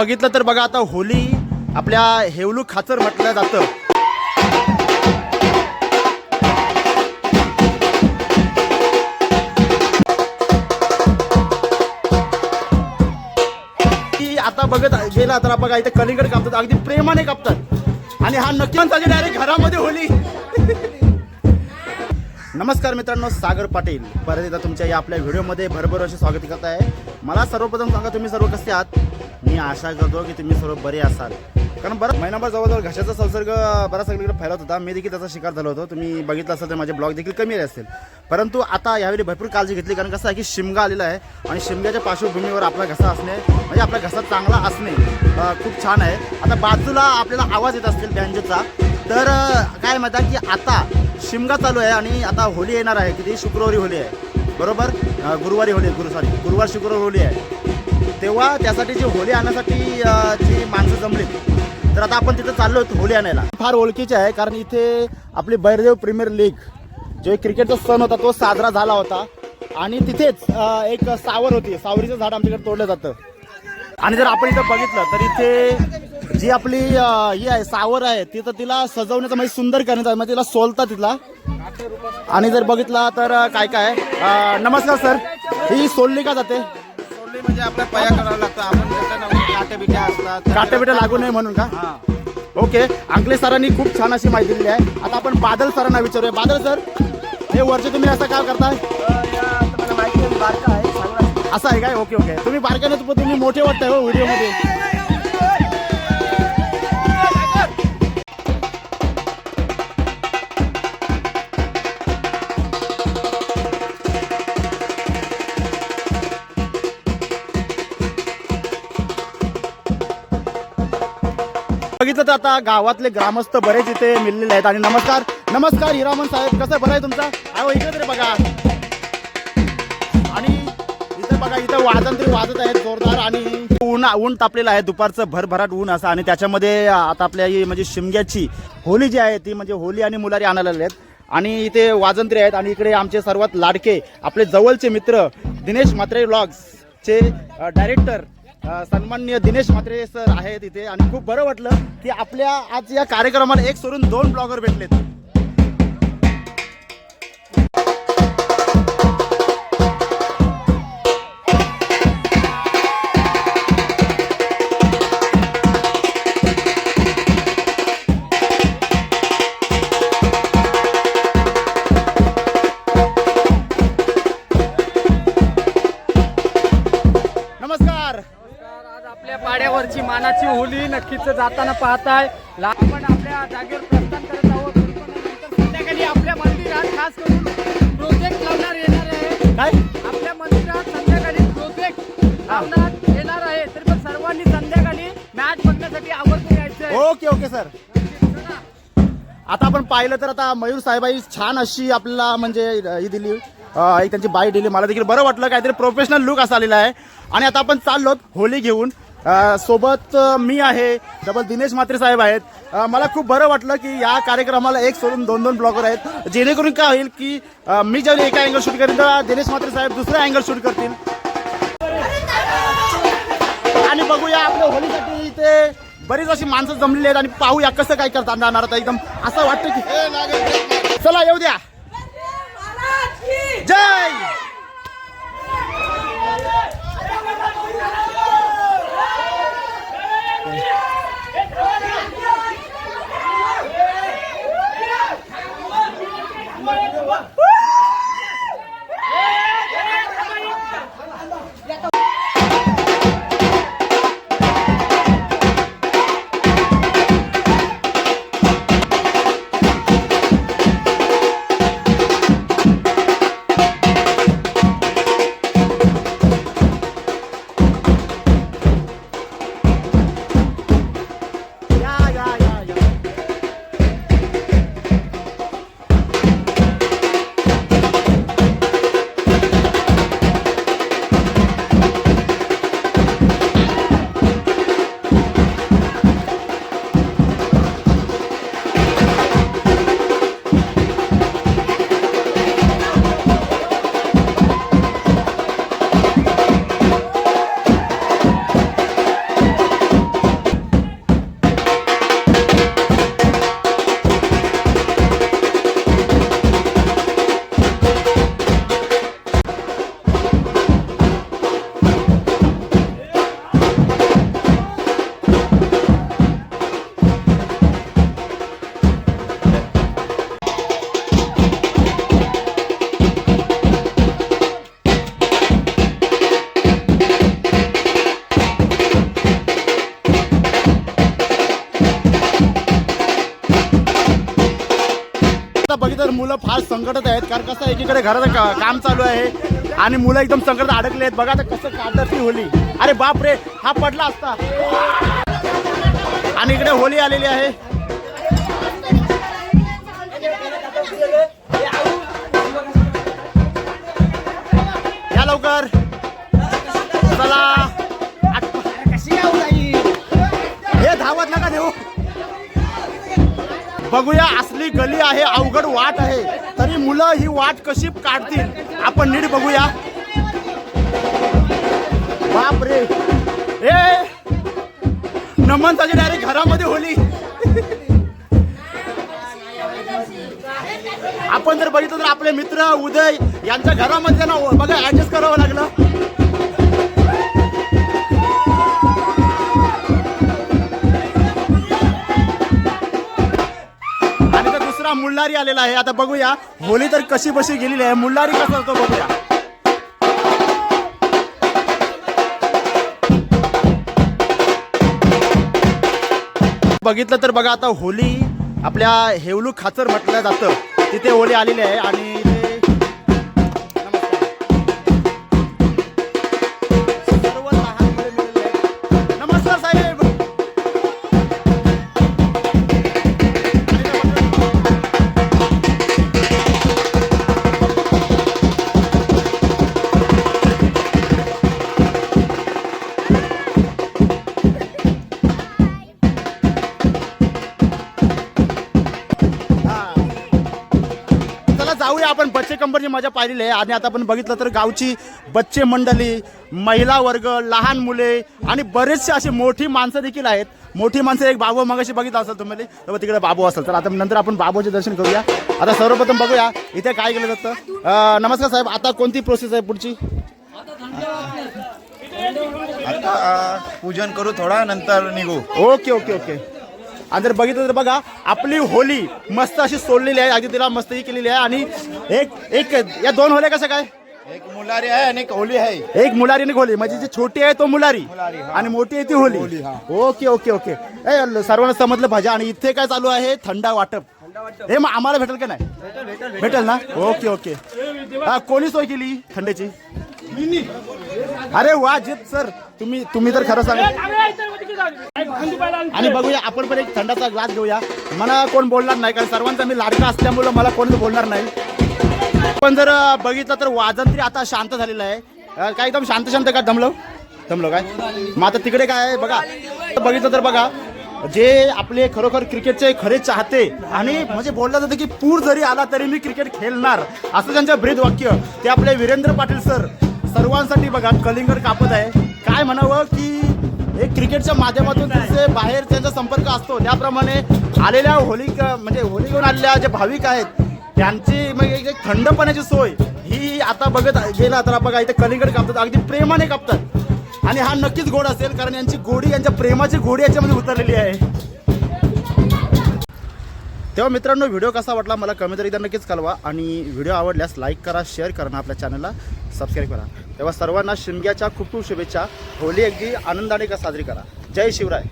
बघितलं तर बघा आता होली आपल्या हेवलू खाचर म्हटलं जातं. आता बघत गेला तर बघा इथे कलिंगड कापतात अगदी प्रेमाने कापतात. आणि हा नक्की म्हणजे डायरेक्ट घरामध्ये होली. नमस्कार मित्रांनो सागर पाटील. परत एकदा तुमच्या या आपल्या व्हिडिओमध्ये भरभर असे स्वागत करत आहे. मला सर्वप्रथम सांगा तुम्ही सर्व कसे आहात? मी आशा करतो की तुम्ही सर्व बरे असाल. कारण बरं महिनाभर जवळजवळ घशाचा संसर्ग बराच सगळीकडे फैलत होता. मी देखील त्याचा शिकार झालो होतो. तुम्ही बघितलं असेल तर माझे ब्लॉग देखील कमी आले असतील. परंतु आता यावेळी भरपूर काळजी घेतली कारण कसं आहे की शिमगा आलेला आहे आणि शिमग्याच्या पार्श्वभूमीवर आपला घसा असणे म्हणजे आपला घसा चांगला असणे खूप छान आहे. आता बाजूला आपल्याला आवाज येत असतील बँजेचा तर काय म्हणतात की आता शिमगा चालू आहे आणि आता होली येणार आहे. किती शुक्रवारी होली आहे. बरोबर? गुरुवारी होली गुरु सॉरी गुरुवार शुक्रवार होली आहे. तेव्हा त्यासाठी जी होली आणण्यासाठी जी माणसं जमली तर आता आपण तिथं चाललो होतो होली आणायला. फार ओळखीचे आहे कारण इथे आपली बैरदेव प्रीमियर लीग जो क्रिकेटचा सण होता तो साजरा झाला होता. आणि तिथेच एक सावर होती सावरीचं झाड आमच्याकडे तोडलं जातं. आणि जर आपण इथं बघितलं तर इथे जी आपली ही आहे सावर आहे तिथं तिला सजवण्याचं म्हणजे सुंदर करण्याचं म्हणजे तिला सोलता तिथला. आणि जर बघितला तर काय काय नमस्कार सर. ही सोलली का जाते? सोडली म्हणजे आपल्या पया करावं लागतं. आपण असतात. लागू नये म्हणून का? हा. ओके. अंकले सरांनी खूप छान अशी माहिती दिली आहे. आता आपण बादल सरांना विचारूया. बादल सर हे वर्ष तुम्ही असं काय करताय? असं आहे काय? Okay okay. तुम्ही बारक्याने तुम्ही मोठे वाटताय हो व्हिडिओमध्ये. आता गावातले ग्रामस्थ बरेच इथे मिळलेले आहेत. आणि नमस्कार नमस्कार हिरामन साहेब. कसं बरं आहे तुमचा? अहो इकडे तरी बघा. आणि इथं बघा इथं वाजन तरी वाजत आहेत जोरदार. आणि ऊन ऊन तापलेलं आहे. दुपारचं भरभराट ऊन असं. आणि त्याच्यामध्ये आता आपल्या ही म्हणजे शिमग्याची होली जी आहे ती म्हणजे होली आणि मुलारी आणायला आहेत. आणि इथे वाजंत्री आहेत. आणि इकडे आमचे सर्वात लाडके आपले जवळचे मित्र दिनेश म्हात्रे चे डायरेक्टर सन्माननीय दिनेश म्हात्रे सर आहेत इथे आणि खूप बरं वाटलं की आपल्या आज या कार्यक्रमाला एक सोडून दोन ब्लॉगर भेटलेत. होली नक्कीच जाताना पाहताय. आपण आपल्या जागेवर प्रस्थान करत आहोत. संध्याकाळी आपल्या मंदिरात खास करून प्रोजेक्ट लावणार येणार आहे. काय? आपल्या मंदिरात संध्याकाळी प्रोजेक्ट लावण्यात येणार आहे. तर पण सर्वांनी संध्याकाळी मॅच बघण्यासाठी आवर्जून यायचं आहे ओके ओके सर. आता आपण पाहिलं तर आता मयूर साहेबाई छान अशी आपल्याला म्हणजे ही दिली. अं, एक त्यांची बाई दिली. मला देखील बरं वाटलं काहीतरी प्रोफेशनल लुक असा आलेला आहे. आणि आता आपण चाललो होली घेऊन. सोबत मी आहे. डबल दिनेश म्हात्रे साहेब आहेत. मला खूप बरं वाटलं की या कार्यक्रमाला एक सोडून दोन दोन ब्लॉगर आहेत. जेणेकरून काय होईल की मी ज्यावेळी एका अँगल शूट करेन तर दिनेश म्हात्रे साहेब दुसरा अँगल शूट करतील. आणि बघूया आपल्या होलीसाठी इथे बरीच अशी माणसं जमलेली आहेत आणि पाहूया कसं काय करता जाणार. आता एकदम असं वाटतं की चला येऊ द्या. जय! Entrou! मुलं फार संकटात आहेत कारण कसं एकीकडे घराचं का- काम चालू आहे आणि मुलं एकदम संकटात अडकले आहेत. बघा आता कसं काढतात ती होली. अरे बाप रे हा पडला असता. आणि इकडे होली आलेली आहे. या लवकर. चला. हे धावत नका देऊ. बघूया असली गली आहे अवघड वाट आहे. तरी मुलं ही वाट कशी काढतील? आपण नीट बघूया. बाप रे ए! नमन डायरेक्ट घरामध्ये होली. आपण जर बघितलं तर आपले मित्र उदय यांच्या घरामध्ये ना बघा ऍडजस्ट करावं लागलं. मुल्लारी आलेला आहे. आता बघूया होली तर कशी बशी गेलेली आहे. मुल्लारी कसा होतो बघूया. बघितलं तर बघा आता होली आपल्या हेवलू खाचर म्हटलं जातं. तिथे होली आलेली आहे आणि आपण बच्चे कंपनीची मजा पाहिलेली आहे. आणि आता आपण बघितलं तर गावची बच्चे मंडळी महिला वर्ग लहान मुले आणि बरेचसे अशी मोठी माणसं देखील आहेत. मोठी माणसं एक बाबू मगाशी बघितलं असेल तुम्ही. तर तिकडे बाबू असेल. तर आता नंतर आपण बाबूचे दर्शन करूया. आता सर्वप्रथम बघूया इथे काय केलं जातं. नमस्कार साहेब आता कोणती प्रोसेस आहे पुढची? आता पूजन करू थोडा नंतर निघू. Okay okay okay. आणि जर बघितलं तर बघा आपली होली मस्त अशी सोडलेली आहे. अगदी तिला मस्त ही केलेली आहे. आणि एक एक या दोन होल्या कसं काय? एक मुलारी आहे आणि एक होली आहे. एक मुलारी आणि होली. म्हणजे जी छोटी आहे तो मुलारी. आणि मोठी आहे ती होली. Okay okay okay. ए सर्वांना समजलं पाहिजे. आणि इथे काय चालू आहे? थंडा वाटप. हे मग आम्हाला भेटेल का नाही? भेटेल ना? Okay okay. हा, कोणी सोय केली थंडीची? अरे वा जित सर. तुम्ही तुम्ही तर खरं सांगा. आणि बघूया आपण पण एक थंडाचा ग्लास घेऊया. मला कोण बोलणार नाही कारण सर्वांचा मी लाडका असल्यामुळं मला कोण बोलणार नाही. पण जर बघितलं तर वाजंत्री आता शांत झालेलं आहे. काय एकदम शांत शांत का? दमलो? दमलो काय? मग आता तिकडे काय बघा. बघितलं तर बघा जे आपले खरोखर क्रिकेटचे खरे चाहते आणि म्हणजे बोललं जातं की पूर जरी आला तरी मी क्रिकेट खेळणार असं त्यांचं ब्रीद वाक्य. ते आपले वीरेंद्र पाटील सर सर्वांसाठी बघा कलिंगड कापत आहे. काय म्हणावं की एक क्रिकेटच्या माध्यमातून त्यांचे बाहेर त्यांचा संपर्क असतो त्याप्रमाणे आलेल्या होली म्हणजे होली घेऊन आलेल्या जे भाविक आहेत त्यांची म्हणजे एक- थंडपणाची थंड पाण्याची सोय ही आता बघत गेला तर बघा इथे कलिंगड कापतात अगदी प्रेमाने कापतात. आणि हा नक्कीच गोड असेल कारण यांची गोडी यांच्या प्रेमाची गोडी याच्यामध्ये उतरलेली आहे. तेव्हा मित्रांनो व्हिडिओ कसा वाटला मला कमेंट एकदा नक्कीच कळवा आणि व्हिडिओ आवडल्यास लाईक करा शेअर करा आपल्या चॅनलला. सबस्क्राईब करा. तेव्हा सर्वांना शिमग्याच्या खूप खूप शुभेच्छा. होली अगदी आनंदाने का साजरी करा. जय शिवराय.